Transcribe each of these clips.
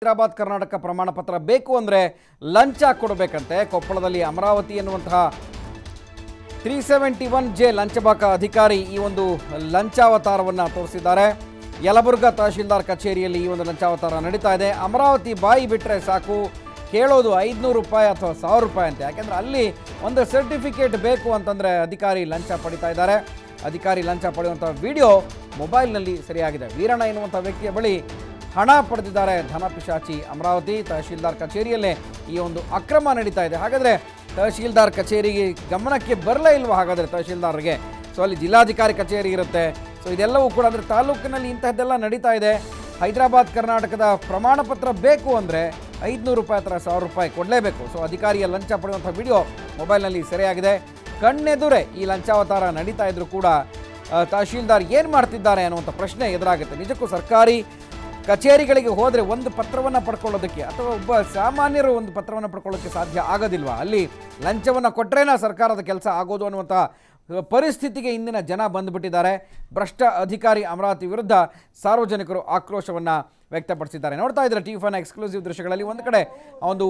ಹೈದರಾಬಾದ್, ಕರ್ನಾಟಕ ಪ್ರಮಾಣ ಪತ್ರ ಬೇಕು ಅಂದರೆ ಲಂಚ ಕೊಡಬೇಕಂತೆ. ಕೊಪ್ಪಳದಲ್ಲಿ ಅಮರಾವತಿ ಎನ್ನುವಂತಹ ತ್ರೀ ಸೆವೆಂಟಿ ಒನ್ ಜೆ ಲಂಚಬಾಕ ಅಧಿಕಾರಿ ಈ ಒಂದು ಲಂಚಾವತಾರವನ್ನು ತೋರಿಸಿದ್ದಾರೆ. ಯಲಬುರ್ಗಾ ತಹಶೀಲ್ದಾರ್ ಕಚೇರಿಯಲ್ಲಿ ಈ ಒಂದು ಲಂಚಾವತಾರ ನಡೀತಾ ಇದೆ. ಅಮರಾವತಿ ಬಾಯಿ ಬಿಟ್ಟರೆ ಸಾಕು. ಕೇಳೋದು ಐದುನೂರು ರೂಪಾಯಿ ಅಥವಾ ಸಾವಿರ ರೂಪಾಯಿ ಅಂತ. ಯಾಕೆಂದರೆ ಅಲ್ಲಿ ಒಂದು ಸರ್ಟಿಫಿಕೇಟ್ ಬೇಕು ಅಂತಂದರೆ ಅಧಿಕಾರಿ ಲಂಚ ಪಡಿತಾ ಇದ್ದಾರೆ. ಅಧಿಕಾರಿ ಲಂಚ ಪಡೆಯುವಂಥ ವಿಡಿಯೋ ಮೊಬೈಲ್ನಲ್ಲಿ ಸರಿಯಾಗಿದೆ. ವೀರಣ್ಣ ಎನ್ನುವಂಥ ವ್ಯಕ್ತಿಯ ಬಳಿ ಹಣ ಪಡೆದಿದ್ದಾರೆ ಧನ ಪಿಶಾಚಿ ಅಮರಾವತಿ ತಹಶೀಲ್ದಾರ್ ಕಚೇರಿಯಲ್ಲೇ ಈ ಒಂದು ಅಕ್ರಮ ನಡೀತಾ ಇದೆ. ಹಾಗಾದರೆ ತಹಶೀಲ್ದಾರ್ ಕಚೇರಿಗೆ ಗಮನಕ್ಕೆ ಬರಲೇ ಇಲ್ವ ಹಾಗಾದರೆ ತಹಶೀಲ್ದಾರ್ಗೆ ಸೊ ಅಲ್ಲಿ ಜಿಲ್ಲಾಧಿಕಾರಿ ಕಚೇರಿ ಇರುತ್ತೆ. ಸೊ ಇದೆಲ್ಲವೂ ಕೂಡ ಅಂದರೆ ತಾಲೂಕಿನಲ್ಲಿ ಇಂತಹದ್ದೆಲ್ಲ ನಡೀತಾ ಇದೆ. ಹೈದರಾಬಾದ್, ಕರ್ನಾಟಕದ ಪ್ರಮಾಣ ಪತ್ರ ಬೇಕು ಅಂದರೆ ಐದುನೂರು ರೂಪಾಯಿ ಹತ್ರ ಸಾವಿರ ರೂಪಾಯಿ ಕೊಡಲೇಬೇಕು. ಸೊ ಅಧಿಕಾರಿಯ ಲಂಚ ಪಡೆಯುವಂಥ ವಿಡಿಯೋ ಮೊಬೈಲ್ನಲ್ಲಿ ಸೆರೆಯಾಗಿದೆ. ಕಣ್ಣೆದುರೇ ಈ ಲಂಚಾವತಾರ ನಡೀತಾ ಇದ್ರೂ ಕೂಡ ತಹಶೀಲ್ದಾರ್ ಏನು ಮಾಡ್ತಿದ್ದಾರೆ ಅನ್ನುವಂಥ ಪ್ರಶ್ನೆ ಎದುರಾಗುತ್ತೆ. ನಿಜಕ್ಕೂ ಸರ್ಕಾರಿ ಕಚೇರಿಗಳಿಗೆ ಹೋದರೆ ಒಂದು ಪತ್ರವನ್ನು ಪಡ್ಕೊಳ್ಳೋದಕ್ಕೆ ಅಥವಾ ಒಬ್ಬ ಸಾಮಾನ್ಯರು ಒಂದು ಪತ್ರವನ್ನು ಪಡ್ಕೊಳ್ಳೋಕ್ಕೆ ಸಾಧ್ಯ ಆಗೋದಿಲ್ವಾ? ಅಲ್ಲಿ ಲಂಚವನ್ನು ಕೊಟ್ಟರೇನ ಸರ್ಕಾರದ ಕೆಲಸ ಆಗೋದು ಅನ್ನುವಂಥ ಪರಿಸ್ಥಿತಿಗೆ ಇಂದಿನ ಜನ ಬಂದುಬಿಟ್ಟಿದ್ದಾರೆ. ಭ್ರಷ್ಟ ಅಧಿಕಾರಿ ಅಮರಾವತಿ ವಿರುದ್ಧ ಸಾರ್ವಜನಿಕರು ಆಕ್ರೋಶವನ್ನು ವ್ಯಕ್ತಪಡಿಸಿದ್ದಾರೆ. ನೋಡ್ತಾ ಇದ್ದಾರೆ ಟಿ ಫನ್ ಎಕ್ಸ್ಕ್ಲೂಸಿವ್ ದೃಶ್ಯಗಳಲ್ಲಿ ಒಂದು ಕಡೆ ಒಂದು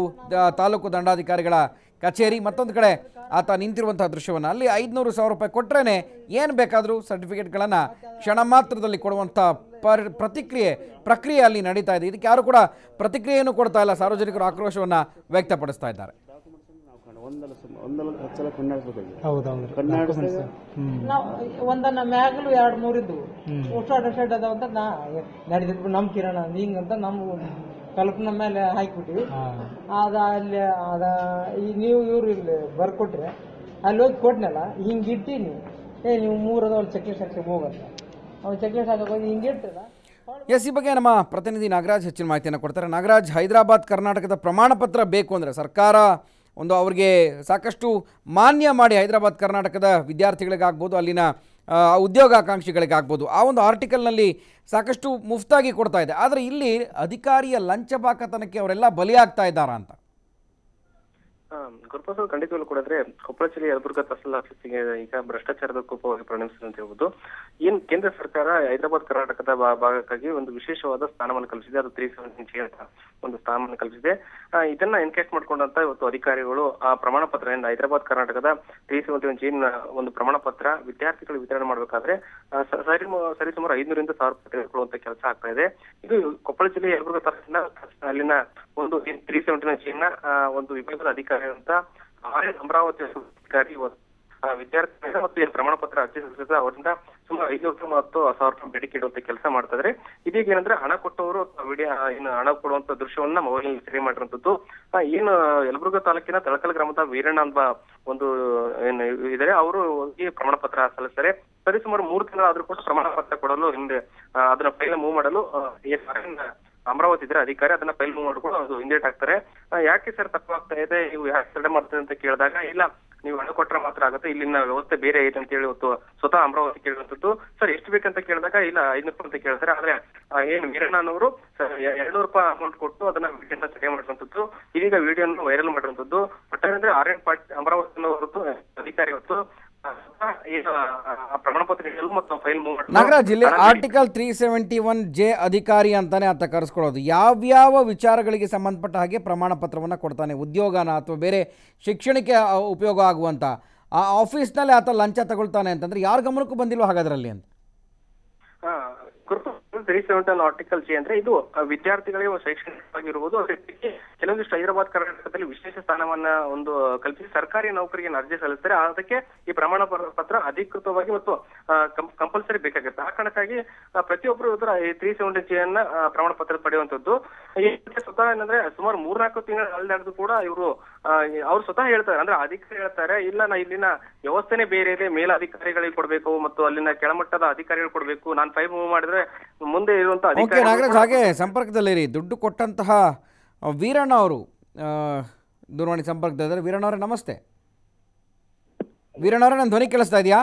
ತಾಲೂಕು ದಂಡಾಧಿಕಾರಿಗಳ ಕಚೇರಿ ಮತ್ತೊಂದು ಕಡೆ ಆತ ನಿಂತಿರುವಂತಹ ದೃಶ್ಯವನ್ನು ಅಲ್ಲಿ ಐದುನೂರು ಸಾವಿರ ರೂಪಾಯಿ ಕೊಟ್ಟರೆ ಏನು ಬೇಕಾದರೂ ಸರ್ಟಿಫಿಕೇಟ್ಗಳನ್ನು ಕ್ಷಣ ಮಾತ್ರದಲ್ಲಿ ಕೊಡುವಂಥ ಪರ್ ಪ್ರತಿಕ್ರಿಯೆ ಪ್ರಕ್ರಿಯೆ ಅಲ್ಲಿ ನಡೀತಾ ಇದೆ. ಇದಕ್ಕೆ ಯಾರು ಕೂಡ ಪ್ರತಿಕ್ರಿಯೆಯನ್ನು ಕೊಡ್ತಾ ಇಲ್ಲ. ಸಾರ್ವಜನಿಕರು ಆಕ್ರೋಶವನ್ನು ವ್ಯಕ್ತಪಡಿಸ್ತಾ ಇದ್ದಾರೆ. ಒಂದನ್ನ ಮ್ಯಾಗಲು ಎರಡ್ ಮೂರಿದ್ದು ಇದ್ದು ಉಷ್ಟಾಟ ಶೆಡ್ ಅದಾವ ಅಂತ ನಾ ನಡೆದಿದ್ದು ನಮ್ ಕಿರಣ ಹಿಂಗಂತ ನಮ್ ಕಲ್ಪನ ಮೇಲೆ ಹಾಕಿಬಿಟ್ಟಿವಿ. ಅದ ಅಲ್ಲಿ ಅದ ಈ ನೀವು ಇವ್ರು ಇಲ್ಲಿ ಬರ್ಕೊಟ್ರೆ ಅಲ್ಲಿ ಹೋಗಿ ಕೊಟ್ನಲ್ಲ ಹಿಂಗ್ ಇಟ್ಟೀನಿ. ಏ ನೀವು ಮೂರ್ ಅದಾವ ಚಕ್ಲೇಟ್ ಹಾಕಿ ಹೋಗಲ್ಲ ಅವ್ನು ಚಕ್ಲೇಟ್ ಹಾಕಕ್ಕೆ ಹೋಗಿ ಹಿಂಗ್ ಇಟ್ಟಿಲ್ಲ ಎಸ್ ಈ ಬಗ್ಗೆ ನಮ್ಮ ಪ್ರತಿನಿಧಿ ನಾಗರಾಜ್ ಹೆಚ್ಚಿನ ಮಾಹಿತಿಯನ್ನು ಕೊಡ್ತಾರೆ. ನಾಗರಾಜ್ ಹೈದರಾಬಾದ್ ಕರ್ನಾಟಕದ ಪ್ರಮಾಣ ಪತ್ರ ಬೇಕು ಅಂದರೆ ಸರ್ಕಾರ ಒಂದು ಅವರಿಗೆ ಸಾಕಷ್ಟು ಮಾನ್ಯ ಮಾಡಿ ಹೈದರಾಬಾದ್ ಕರ್ನಾಟಕದ ವಿದ್ಯಾರ್ಥಿಗಳಿಗಾಗ್ಬೋದು ಅಲ್ಲಿನ ಉದ್ಯೋಗಾಕಾಂಕ್ಷಿಗಳಿಗಾಗ್ಬೋದು ಆ ಒಂದು ಆರ್ಟಿಕಲ್ನಲ್ಲಿ ಸಾಕಷ್ಟು ಮುಫ್ತಾಗಿ ಕೊಡ್ತಾ ಇದೆ. ಆದರೆ ಇಲ್ಲಿ ಅಧಿಕಾರಿಯ ಲಂಚಬಾಕತನಕ್ಕೆ ಅವರೆಲ್ಲ ಬಲಿಯಾಗ್ತಾ ಇದ್ದಾರಾ ಅಂತ. ಗುರುಪ್ರಸಾದ್ ಖಂಡಿತವಾಗ್ಲೂ ಕೂಡ ಅಂದ್ರೆ ಕೊಪ್ಪಳ ಜಿಲ್ಲೆ ಯಲಬುರ್ಗಾ ತಹಸೀಲ್ ಆಫೀಸಿಗೆ ಈಗ ಭ್ರಷ್ಟಾಚಾರದ ಕೋಪವಾಗಿ ಪರಿಣಮಿಸಿದೆ ಅಂತ ಹೇಳ್ಬೋದು. ಏನ್ ಕೇಂದ್ರ ಸರ್ಕಾರ ಹೈದರಾಬಾದ್, ಕರ್ನಾಟಕದ ಭಾಗಕ್ಕಾಗಿ ಒಂದು ವಿಶೇಷವಾದ ಸ್ಥಾನವನ್ನು ಕಲ್ಪಿಸಿದೆ. ಅದು ತ್ರೀ ಜಿ ಅಂತ ಒಂದು ಸ್ಥಾನವನ್ನು ಕಲ್ಪಿಸಿದೆ. ಇದನ್ನ ಎನ್ಕೇಸ್ ಮಾಡ್ಕೊಂಡಂತ ಇವತ್ತು ಅಧಿಕಾರಿಗಳು ಆ ಪ್ರಮಾಣ ಪತ್ರ ಹೈದರಾಬಾದ್, ಕರ್ನಾಟಕದ ತ್ರೀ ಸೆವೆಂಟಿ ಒನ್ ಜೀನ್ ಒಂದು ಪ್ರಮಾಣ ಪತ್ರ ವಿದ್ಯಾರ್ಥಿಗಳು ವಿತರಣೆ ಮಾಡಬೇಕಾದ್ರೆ ಸರಿ ಸರಿ ಸುಮಾರು ಐನೂರಿಂದ ಸಾವಿರ ರೂಪಾಯಿ ತೆಗೆದುಕೊಳ್ಳುವಂತ ಕೆಲಸ ಆಗ್ತಾ ಇದೆ. ಇದು ಕೊಪ್ಪಳ ಜಿಲ್ಲೆ ಯಲಬುರ್ಗಾ ತಾಲೂಕಿನ ಅಲ್ಲಿನ ಒಂದು ತ್ರೀ ಸೆವೆಂಟಿ ಒನ್ ಜೀನ್ ಒಂದು ವಿಭಾಗದ ಅಧಿಕಾರಿ ಅಂತ ಆರ್ ಎನ್ ಅಮರಾವತಿ ಅಧಿಕಾರಿ ವಿದ್ಯಾರ್ಥಿಗಳಿಂದ ಮತ್ತು ಏನ್ ಪ್ರಮಾಣ ಪತ್ರ ಅರ್ಜಿ ಸಲ್ಲಿಸಿದ ಅವರಿಂದ ಸುಮಾರು ಐನೂರು ರೂಪಾಯಿ ಮತ್ತು ಸಾವಿರ ರೂಪಾಯಿ ಬೇಡಿಕೆ ಇಡುವಂತ ಕೆಲಸ ಮಾಡ್ತಾ ಇದ್ದಾರೆ ಇದೀಗ ಏನಂದ್ರೆ ಹಣ ಕೊಟ್ಟವರು ವಿಡಿಯೋ ಏನು ಹಣ ಕೊಡುವಂತ ದೃಶ್ಯವನ್ನ ಮೊಬೈಲ್ ಸೆರೆ ಮಾಡಿರುವಂತದ್ದು. ಏನು ಯಲಬುರ್ಗ ತಾಲೂಕಿನ ತಳಕಲ್ ಗ್ರಾಮದ ವೀರಣ್ಣ ಎಂಬ ಒಂದು, ಏನು ಇದಾರೆ, ಅವರು ಈ ಪ್ರಮಾಣ ಪತ್ರ ಸಲ್ಲಿಸ್ತಾರೆ. ಸರಿ, ಸುಮಾರು ಮೂರು ತಿಂಗಳಾದ್ರೂ ಕೂಡ ಪ್ರಮಾಣ ಪತ್ರ ಕೊಡಲು ಹಿಂದೆ ಅದನ್ನ ಫೈಲ್ ಮೂವ್ ಮಾಡಲು ಅಮರಾವತಿ ಇದ್ರೆ ಅಧಿಕಾರಿ ಅದನ್ನ ಫೈಲ್ ಮಾಡ್ಕೊಂಡು ಅದು ಹಿಂದೇಟ್ ಹಾಕ್ತಾರೆ. ಯಾಕೆ ಸರ್ ತಪ್ಪಾಗ್ತಾ ಇದೆ? ನೀವು ಯಾಕೆ ತಡೆ ಮಾಡ್ತೀರಿ ಅಂತ ಕೇಳಿದಾಗ, ಇಲ್ಲ, ನೀವು ಹಣ ಕೊಟ್ರೆ ಮಾತ್ರ ಆಗುತ್ತೆ, ಇಲ್ಲಿನ ವ್ಯವಸ್ಥೆ ಬೇರೆ ಐತೆ ಅಂತ ಹೇಳಿ ಇವತ್ತು ಸ್ವತಃ ಅಮರಾವತಿ ಕೇಳುವಂಥದ್ದು ಸರ್ ಎಷ್ಟು ಬೇಕಂತ ಕೇಳಿದಾಗ, ಇಲ್ಲ, ಐನೂರು ರೂಪಾಯಿ ಅಂತ ಕೇಳ್ತಾರೆ ಆದ್ರೆ ಏನು ವೀರಣ್ಣನವರು ಎರಡ್ನೂರು ರೂಪಾಯಿ ಅಮೌಂಟ್ ಕೊಟ್ಟು ಅದನ್ನ ವಿಡಿಯೋನ ಸೆರೆ ಮಾಡುವಂಥದ್ದು ಇದೀಗ ವಿಡಿಯೋನ ವೈರಲ್ ಮಾಡಿರುವಂತದ್ದು. ಒಟ್ಟಾರೆ ಆರ್ ಎನ್ ಪಾಟೀಲ್, ಅಮರಾವತಿ ಹೊರತು ಅಧಿಕಾರಿ ಹೊತ್ತು ಆ, ಸ್ವತಃ ಏನು ಆ, ಆ ಪ್ರಮಾಣ ಜಿಲ್ಲೆ ನೀಡಲು ಮತ್ತು ಫೈಲ್ ಮೂವ್ ನಾಗರಾಜ್ ಇಲ್ಲಿ article three seventy one J ಅಧಿಕಾರಿ ಅಂತಾನೆ ಆತ ಕರೆಸ್ಕೊಳ್ಳೋದು. ಯಾವ್ಯಾವ ವಿಚಾರಗಳಿಗೆ ಸಂಬಂಧಪಟ್ಟ ಹಾಗೆ ಪ್ರಮಾಣ ಪತ್ರವನ್ನು ಕೊಡ್ತಾನೆ? ಉದ್ಯೋಗನ ಅಥವಾ ಬೇರೆ ಶಿಕ್ಷಣಕ್ಕೆ ಉಪಯೋಗ ಆಗುವಂಥ ಆ ಆಫೀಸ್ನಲ್ಲಿ ಆತ ಲಂಚ ತಗೊಳ್ತಾನೆ ಅಂತಂದ್ರೆ ಯಾರ ಗಮನಕ್ಕೂ ಬಂದಿಲ್ವ ಹಾಗಾದ್ರಲ್ಲಿ ಅಂತ? ತ್ರೀ ಸೆವೆಂಟನ್ ಆರ್ಟಿಕಲ್ ಜಿ ಅಂದ್ರೆ ಇದು ವಿದ್ಯಾರ್ಥಿಗಳಿಗೆ ಶೈಕ್ಷಣಿಕವಾಗಿರುವುದು ಅದಕ್ಕೆ ಕೆಲವೊಂದಿಷ್ಟು ಹೈದರಾಬಾದ್ ಕರ್ನಾಟಕದಲ್ಲಿ ವಿಶೇಷ ಸ್ಥಾನವನ್ನ ಒಂದು ಕಲ್ಪಿಸಿ ಸರ್ಕಾರಿ ನೌಕರಿಗೆ ಅರ್ಜಿ ಸಲ್ಲಿಸ್ತಾರೆ ಅದಕ್ಕೆ ಈ ಪ್ರಮಾಣ ಪತ್ರ ಅಧಿಕೃತವಾಗಿ ಮತ್ತು ಕಂಪಲ್ಸರಿ ಬೇಕಾಗುತ್ತೆ. ಆ ಕಾರಣಕ್ಕಾಗಿ ಪ್ರತಿಯೊಬ್ಬರು ಈ ತ್ರೀ ಸೆವೆಂಟಿ ಜಿ ಅನ್ನ ಪ್ರಮಾಣ ಪತ್ರ ಪಡೆಯುವಂತದ್ದು ಸ್ವತಃ ಏನಂದ್ರೆ ಸುಮಾರು ಮೂರ್ನಾಲ್ಕು ತಿಂಗಳ ಅಲ್ದಾಡ್ದು ಕೂಡ ಇವರು ಅವ್ರು ಸ್ವತಃ ಹೇಳ್ತಾರೆ. ಅಂದ್ರೆ ಅಧಿಕಾರಿ ಹೇಳ್ತಾರೆ, ಇಲ್ಲ, ನಾ ಇಲ್ಲಿನ ವ್ಯವಸ್ಥೆನೆ ಬೇರೆ ಇದೆ, ಮೇಲಧಿಕಾರಿಗಳಿಗೆ ಕೊಡ್ಬೇಕು ಮತ್ತು ಅಲ್ಲಿನ ಕೆಳಮಟ್ಟದ ಅಧಿಕಾರಿಗಳು ಕೊಡ್ಬೇಕು. ನಾನು ಫೈವ್ ಮೂವ್ ಮಾಡಿದ್ರೆ ಮುಂದೆ ಇರುವಂತ ಓಕೆ ಅಧಿಕಾರಿ ನಾಗರಾಜ್ ಹಾಗೆ ಸಂಪರ್ಕದಲ್ಲಿರಿ ದುಡ್ಡು ಕೊಟ್ಟಂತಹ ವೀರಣ್ಣ ಅವರು ಆ, ದೂರವಾಣಿ ಸಂಪರ್ಕದಲ್ಲಿದ್ದಾರೆ ವೀರಣ್ಣ ಅವರೇ ನಮಸ್ತೆ. ವೀರಣ್ಣ ಅವರೇ ನನ್ನ ಧ್ವನಿ ಕೇಳಿಸ್ತಾ ಇದೆಯಾ?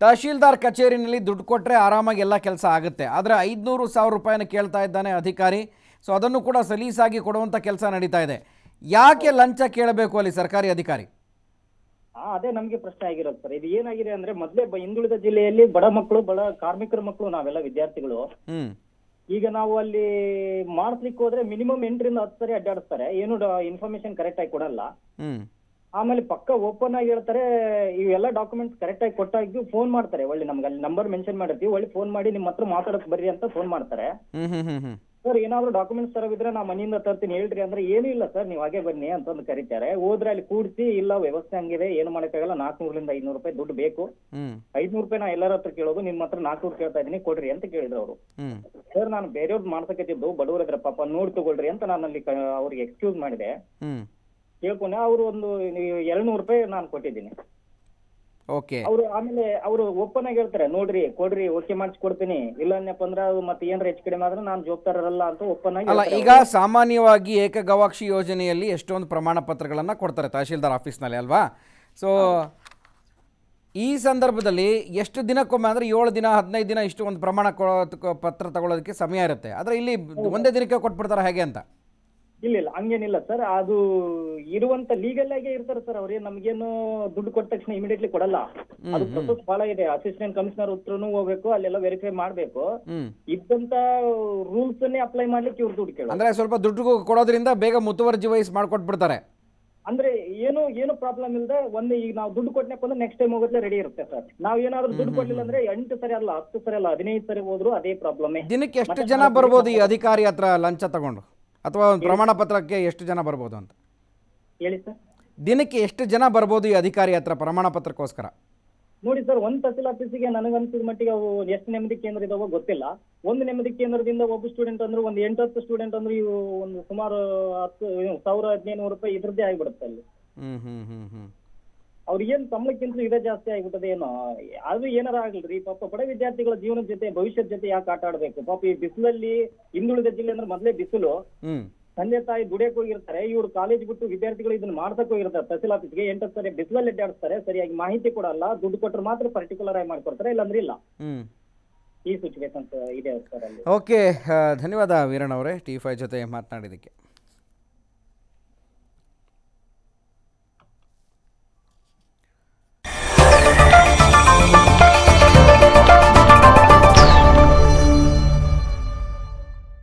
ತಹಶೀಲ್ದಾರ್ ಕಚೇರಿನಲ್ಲಿ ದುಡ್ಡು ಕೊಟ್ಟರೆ ಆರಾಮಾಗಿ ಎಲ್ಲ ಕೆಲಸ ಆಗುತ್ತೆ. ಆದರೆ ಐದುನೂರು ಸಾವಿರ ರೂಪಾಯಿನ ಕೇಳ್ತಾ ಇದ್ದಾನೆ ಅಧಿಕಾರಿ. ಸೊ ಅದನ್ನು ಕೂಡ ಸಲೀಸಾಗಿ ಕೊಡುವಂಥ ಕೆಲಸ ನಡೀತಾ ಇದೆ. ಯಾಕೆ ಲಂಚ ಕೇಳಬೇಕು ಅಲ್ಲಿ ಸರ್ಕಾರಿ ಅಧಿಕಾರಿ? ಹಾ ಅದೇ ನಮ್ಗೆ ಪ್ರಶ್ನೆ ಆಗಿರೋದು ಸರ್. ಇದು ಏನಾಗಿದೆ ಅಂದ್ರೆ ಮೊದ್ಲೇ ಬ- ಹಿಂದುಳಿದ ಜಿಲ್ಲೆಯಲ್ಲಿ ಬಡ ಮಕ್ಕಳು ಬಡ ಕಾರ್ಮಿಕರ ಮಕ್ಕಳು ನಾವೆಲ್ಲ ವಿದ್ಯಾರ್ಥಿಗಳು. ಈಗ ನಾವು ಅಲ್ಲಿ ಮಾಡಿಸ್ಲಿಕ್ಕೆ ಹೋದ್ರೆ ಮಿನಿಮಮ್ ಎಂಟರಿಂದ ಹತ್ತು ಸರಿ ಅಡ್ಡಾಡಿಸ್ತಾರೆ. ಏನು ಇನ್ಫಾರ್ಮೇಶನ್ ಕರೆಕ್ಟ್ ಆಗಿ ಕೊಡಲ್ಲ. ಹ್ಮ್. ಆಮೇಲೆ ಪಕ್ಕ ಓಪನ್ ಆಗಿ ಹೇಳ್ತಾರೆ ಇವೆಲ್ಲ ಡಾಕ್ಯುಮೆಂಟ್ಸ್ ಕರೆಕ್ಟ್ ಆಗಿ ಕೊಟ್ಟಾಗಿ ಫೋನ್ ಮಾಡ್ತಾರೆ. ಒಳ್ಳೆ ನಮ್ಗೆ ಅಲ್ಲಿ ನಂಬರ್ ಮೆನ್ಷನ್ ಮಾಡಿರ್ತೀವಿ. ಒಳ್ಳೆ ಫೋನ್ ಮಾಡಿ ನಿಮ್ಮ ಹತ್ರ ಮಾತಾಡಕ್ ಬರ್ರಿ ಅಂತ ಫೋನ್ ಮಾಡ್ತಾರೆ. ಹ್ಮ್ ಹ್ಮ್ ಹ್ಮ್ ಹ್ಮ್. ಸರ್ ಏನಾದ್ರು ಡಾಕ್ಯುಮೆಂಟ್ಸ್ ತರವಿದ್ರೆ ನಾ ಮನೆಯಿಂದ ತರ್ತೀನಿ. ಹೇಳ್ರಿ ಅಂದ್ರೆ ಏನೂ ಇಲ್ಲ ಸರ್ ನೀವು ಹಾಗೆ ಬನ್ನಿ ಅಂತಂದು ಕರೀತಾರೆ. ಹೋದ್ರೆ ಅಲ್ಲಿ ಕೂಡಿಸಿ ಇಲ್ಲ ವ್ಯವಸ್ಥೆ ಹಂಗಿದೆ ಏನು ಮಾಡಕ್ಕಾಗಲ್ಲ ನಾಲ್ಕನೂರಿಂದ ಐನೂರು ರೂಪಾಯಿ ದುಡ್ಡು ಬೇಕು. ಐದ್ನೂರು ರೂಪಾಯಿ ನಾ ಎಲ್ಲರ ಹತ್ರ ಕೇಳೋದು ನಿಮ್ಮ ಹತ್ರ ನಾಲ್ಕುನೂರು ಕೇಳ್ತಾ ಇದೀನಿ ಕೊಡ್ರಿ ಅಂತ ಕೇಳಿದ್ರು ಅವರು. ಸರ್ ನಾನು ಬೇರೆಯವ್ರದ್ದು ಮಾಡ್ಸಕತ್ತಿದ್ದು ಹತ್ರ ಪಾಪ ನೋಡಿ ತಗೊಳ್ರಿ ಅಂತ ನಾನು ಅಲ್ಲಿ ಅವ್ರಿಗೆ ಎಕ್ಸ್ಕ್ಯೂಸ್ ಮಾಡಿದೆ. ಕೇಳ್ಕೊಂಡೆ ಅವರು ಒಂದು ಎರಡು ನೂರು ರೂಪಾಯಿ ನಾನು ಕೊಟ್ಟಿದ್ದೀನಿ. ಓಕೆ ಅವರು ಆಮೇಲೆ ಅವರು ಓಪನ್ ಆಗಿ ಹೇಳ್ತಾರೆ ನೋಡ್ರಿ ಕೊಡ್ರಿ ಓಕೆ ಮಾಡಿಸಿ ಕೊಡ್ತೀನಿ. ಇಲ್ಲ ಅನ್ನಪ್ಪ ಅಂದ್ರೆ ಅದು ಮತ್ತೆ ಏನಾರ ಹೆಚ್ಚು ಕಡಿಮೆ ಆದ್ರೆ ನಾನು ಜವಾಬ್ದಾರರಲ್ಲ ಅಂತ ಓಪನ್ ಆಗಿ ಅಲ್ಲ ಈಗ ಸಾಮಾನ್ಯವಾಗಿ ಏಕಗವಾಕ್ಷಿ ಯೋಜನೆಯಲ್ಲಿ ಎಷ್ಟೊಂದು ಪ್ರಮಾಣ ಪತ್ರಗಳನ್ನ ಕೊಡ್ತಾರೆ ತಹಶೀಲ್ದಾರ್ ಆಫೀಸ್ನಲ್ಲಿ ಅಲ್ವಾ? ಸೊ ಈ ಸಂದರ್ಭದಲ್ಲಿ ಎಷ್ಟು ದಿನಕ್ಕೊಮ್ಮೆ ಅಂದ್ರೆ ಏಳು ದಿನ ಹದಿನೈದು ದಿನ ಇಷ್ಟು ಒಂದು ಪ್ರಮಾಣ ಪತ್ರ ತಗೊಳ್ಳೋದಕ್ಕೆ ಸಮಯ ಇರುತ್ತೆ. ಆದ್ರೆ ಇಲ್ಲಿ ಒಂದೇ ದಿನಕ್ಕೆ ಕೊಟ್ಬಿಡ್ತಾರೆ ಹೇಗೆ ಅಂತ? ಇಲ್ಲ ಇಲ್ಲ ಹಂಗೇನಿಲ್ಲ ಸರ್ ಅದು ಇರುವಂತ ಲೀಗಲ್ ಆಗೇ ಇರ್ತಾರೆ ಸರ್ ಅವ್ರಿಗೆ ನಮ್ಗೇನು ದುಡ್ಡು ಕೊಟ್ಟ ತಕ್ಷಣ ಇಮಿಡಿಯೇಟ್ಲಿ ಕೊಡಲ್ಲ. ಅದು ಪ್ರೊಸೆಸ್ ಬಹಳ ಇದೆ. ಅಸಿಸ್ಟೆಂಟ್ ಕಮಿಷನರ್ ಹತ್ರನು ಹೋಗ್ಬೇಕು ಅಲ್ಲೆಲ್ಲ ವೆರಿಫೈ ಮಾಡ್ಬೇಕು. ಇದ್ದಂತ ರೂಲ್ಸ್ ಅನ್ನೇ ಅಪ್ಲೈ ಮಾಡ್ಲಿಕ್ಕೆ ಇವ್ರು ದುಡ್ಡು ಕೇಳೋದು. ಅಂದ್ರೆ ಸ್ವಲ್ಪ ದುಡ್ಡು ಕೊಡೋದ್ರಿಂದ ಬೇಗ ಮುತುವರ್ಜಿ ವಹಿಸಿ ಮಾಡ್ಕೊಟ್ಬಿಡ್ತಾರೆ. ಅಂದ್ರೆ ಏನು ಏನು ಪ್ರಾಬ್ಲಮ್ ಇಲ್ಲದೆ ಒಂದು ಈಗ ನಾವು ದುಡ್ಡು ಕೊಟ್ಟನಪ್ಪ ಅಂದ್ರೆ ನೆಕ್ಸ್ಟ್ ಟೈಮ್ ಹೋಗೋದ್ಲೆ ರೆಡಿ ಇರುತ್ತೆ ಸರ್ ನಾವ್ ಏನಾದ್ರು ದುಡ್ಡು ಕೊಡ್ಲಿಲ್ಲ ಅಂದ್ರೆ ಎಂಟು ಸರಿ ಅಲ್ಲ ಹತ್ತು ಸರಿ ಅಲ್ಲ ಹದಿನೈದು ಸರಿ ಹೋದ್ರು ಅದೇ ಪ್ರಾಬ್ಲಮ್ ದಿನಕ್ಕೆ ಎಷ್ಟು ಜನ ಬರ್ಬೋದು ಈ ಅಧಿಕಾರಿ ಹತ್ರ ಲಂಚ ತಗೊಂಡು? ಅಥವಾ ಒಂದು ಪ್ರಮಾಣ ಪತ್ರಕ್ಕೆ ಎಷ್ಟು ಜನ ಬರ್ಬೋದು ಅಂತ? ಹೇಳಿ ಸರ್. ದಿನಕ್ಕೆ ಎಷ್ಟು ಜನ ಬರ್ಬೋದು ಈ ಅಧಿಕಾರಿ ಹತ್ರ ಪ್ರಮಾಣ ಪತ್ರಕ್ಕೋಸ್ಕರ ನೋಡಿ ಸರ್ ಒಂದ್ ತಹಸೀಲ್ ಆಫೀಸಿಗೆ ನನಗನ್ಸಿದ ಮಟ್ಟಿಗೆ ಅವು ಎಷ್ಟು ನೆಮ್ಮದಿ ಕೇಂದ್ರ ಇದಾವೋ ಗೊತ್ತಿಲ್ಲ. ಒಂದು ನೆಮ್ಮದಿ ಕೇಂದ್ರದಿಂದ ಒಬ್ಬ ಸ್ಟೂಡೆಂಟ್ ಅಂದ್ರೆ ಒಂದು ಎಂಟು ಹತ್ತು ಸ್ಟೂಡೆಂಟ್ ಅಂದ್ರೆ ಇವು ಒಂದು ಸುಮಾರು ಹತ್ತು ಸಾವಿರ ಹದಿನೈದು ನೂರು ರೂಪಾಯಿ ಇದ್ರದ್ದೇ ಆಗಿಬಿಡುತ್ತೆ ಅಲ್ಲಿ. ಹ್ಮ್ ಹ್ಮ್ ಹ್ಮ್ ಹ್ಮ್. ಅವ್ರಿಗೇನ್ ಸಂಬಳಕ್ಕಿಂತ ಇದೇ ಜಾಸ್ತಿ ಆಗ್ಬಿಟ್ಟದೆ ಏನೋ ಅದು ಏನಾರ ಆಗ್ಲಿ ಪಾಪ ಬಡ ವಿದ್ಯಾರ್ಥಿಗಳ ಜೀವನದ ಜೊತೆ ಭವಿಷ್ಯದ ಜೊತೆ ಯಾಕೆ ಆಟ ಆಡ್ಬೇಕು? ಪಾಪ ಈ ಬಿಸಿಲಲ್ಲಿ ಹಿಂದುಳಿದ ಜಿಲ್ಲೆ ಅಂದ್ರೆ ಮೊದ್ಲೇ ಬಿಸಿಲು. ತಂದೆ ತಾಯಿ ದುಡಿಯಕ್ ಹೋಗಿರ್ತಾರೆ ಇವ್ರು ಕಾಲೇಜ್ ಬಿಟ್ಟು ವಿದ್ಯಾರ್ಥಿಗಳು ಇದನ್ನ ಮಾಡ್ತಕ್ಕ ಹೋಗಿರ್ತಾರೆ ತಹಸೀಲ್ ಆಫೀಸ್ಗೆ ಎಂಟು ಸರಿ ಬಿಸಿಲಲ್ಲಿ ಅಡ್ಡಾಡ್ತಾರೆ ಸರಿಯಾಗಿ ಮಾಹಿತಿ ಕೊಡಲ್ಲ ದುಡ್ಡು ಕೊಟ್ಟರೆ ಮಾತ್ರ ಪರ್ಟಿಕ್ಯುಲರ್ ಆಗಿ ಮಾಡ್ಕೊಡ್ತಾರೆ ಇಲ್ಲಾಂದ್ರೆ ಇಲ್ಲ. ಈ ಸಿಚುವೇಶನ್ ಇದೆ ಸರ್ ಓಕೆ ಧನ್ಯವಾದ ವೀರಣ್ಣ ಅವರೇ ಟಿ ಫೈ ಜೊತೆ ಮಾತನಾಡಿದ್ದಕ್ಕೆ.